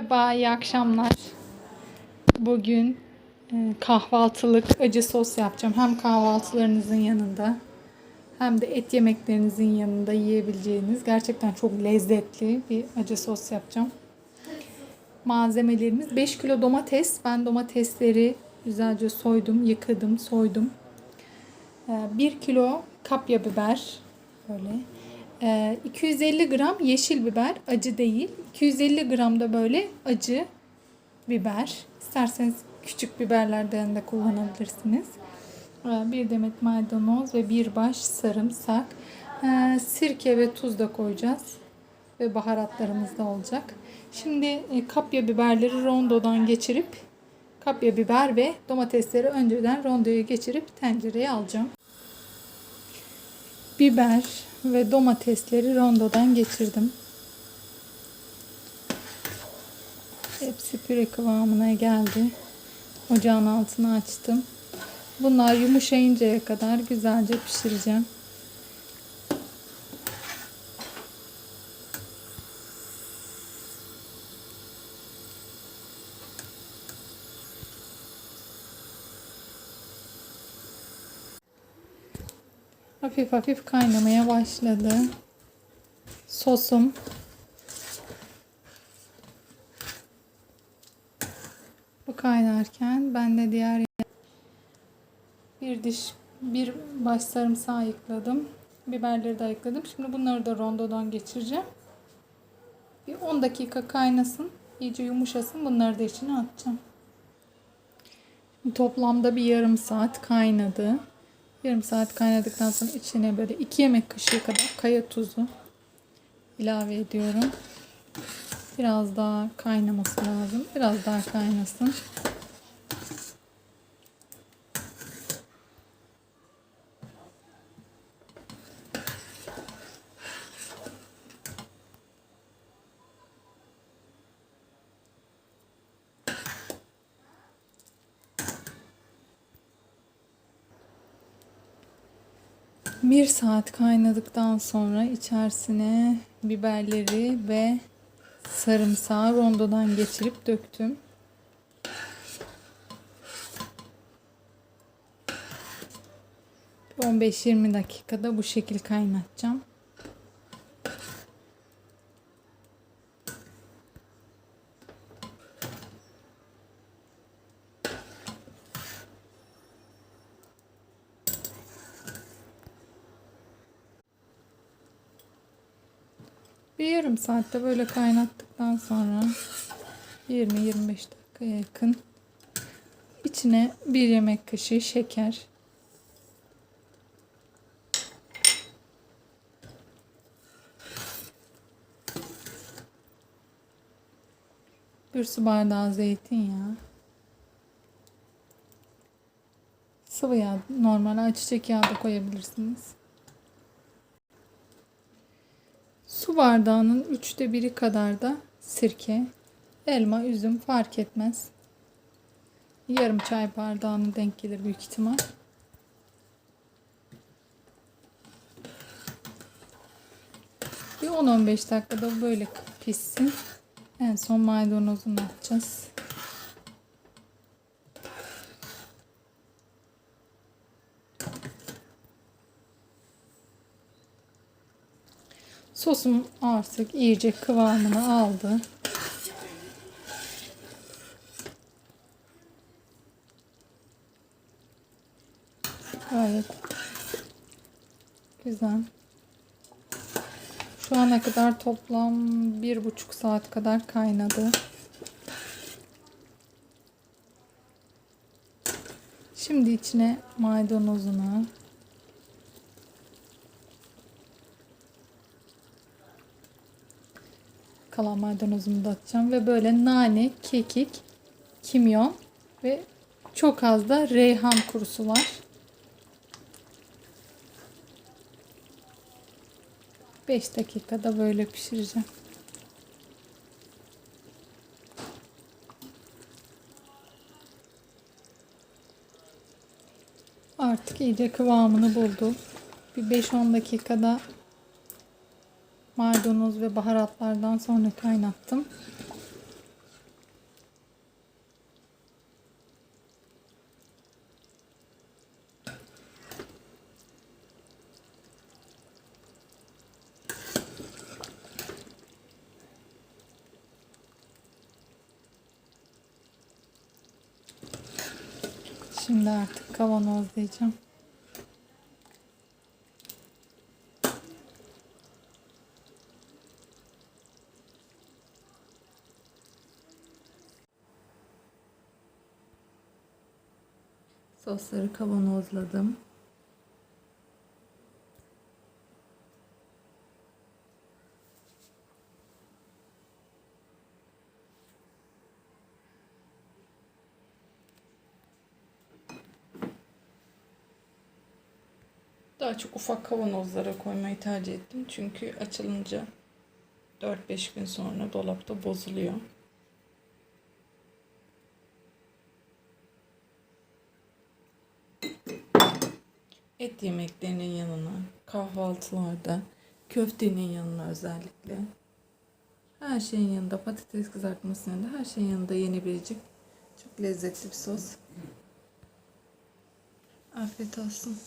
Merhaba, iyi akşamlar. Bugün e, kahvaltılık acı sos yapacağım. Hem kahvaltılarınızın yanında hem de et yemeklerinizin yanında yiyebileceğiniz gerçekten çok lezzetli bir acı sos yapacağım. Malzemelerimiz 5 kilo domates. Ben domatesleri güzelce soydum, yıkadım, soydum. 1 kilo kapya biber böyle. Ee, 250 gram yeşil biber acı değil. 250 gram da böyle acı biber. İsterseniz küçük biberlerden de kullanabilirsiniz. Ee, bir demet maydanoz ve bir baş sarımsak. Ee, sirke ve tuz da koyacağız. Ve baharatlarımız da olacak. Şimdi e, kapya biberleri rondodan geçirip kapya biber ve domatesleri önceden rondoya geçirip tencereye alacağım. Biber, ve domatesleri rondodan geçirdim. Hepsi püre kıvamına geldi. Ocağın altını açtım. Bunlar yumuşayıncaya kadar güzelce pişireceğim. Hafif hafif kaynamaya başladı. Sosum bu kaynarken ben de diğer bir diş bir baş sarımsağı ayıkladım. Biberleri de ayıkladım. Şimdi bunları da rondodan geçireceğim. Bir 10 dakika kaynasın. iyice yumuşasın. Bunları da içine atacağım. Toplamda bir yarım saat kaynadı. Yarım saat kaynadıktan sonra içine böyle 2 yemek kaşığı kadar kaya tuzu ilave ediyorum. Biraz daha kaynaması lazım. Biraz daha kaynasın. Bir saat kaynadıktan sonra içerisine biberleri ve sarımsağı rondodan geçirip döktüm. Bir 15-20 dakikada bu şekil kaynatacağım. Bir yarım saatte böyle kaynattıktan sonra 20-25 dakikaya yakın içine bir yemek kaşığı şeker bir su bardağı zeytinyağı sıvı yağ normal ayçiçek yağı da koyabilirsiniz. Su bardağının üçte biri kadar da sirke, elma, üzüm fark etmez. Yarım çay bardağına denk gelir büyük ihtimal. Bir 10-15 dakikada böyle pişsin. En son maydanozunu atacağız. Sosum artık iyice kıvamını aldı. Gayet güzel. Şu ana kadar toplam bir buçuk saat kadar kaynadı. Şimdi içine maydanozunu kalan maydanozumu da atacağım. Ve böyle nane, kekik, kimyon ve çok az da reyhan kurusu var. Beş dakikada böyle pişireceğim. Artık iyice kıvamını buldu. Bir 5-10 dakikada maydanoz ve baharatlardan sonra kaynattım. Şimdi artık kavanozlayacağım. Sosları kavanozladım. Daha çok ufak kavanozlara koymayı tercih ettim. Çünkü açılınca 4-5 gün sonra dolapta bozuluyor. Et yemeklerinin yanına, kahvaltılarda, köftenin yanına özellikle. Her şeyin yanında, patates kızartmasının yanında, her şeyin yanında yenebilecek çok lezzetli bir sos. Afiyet olsun.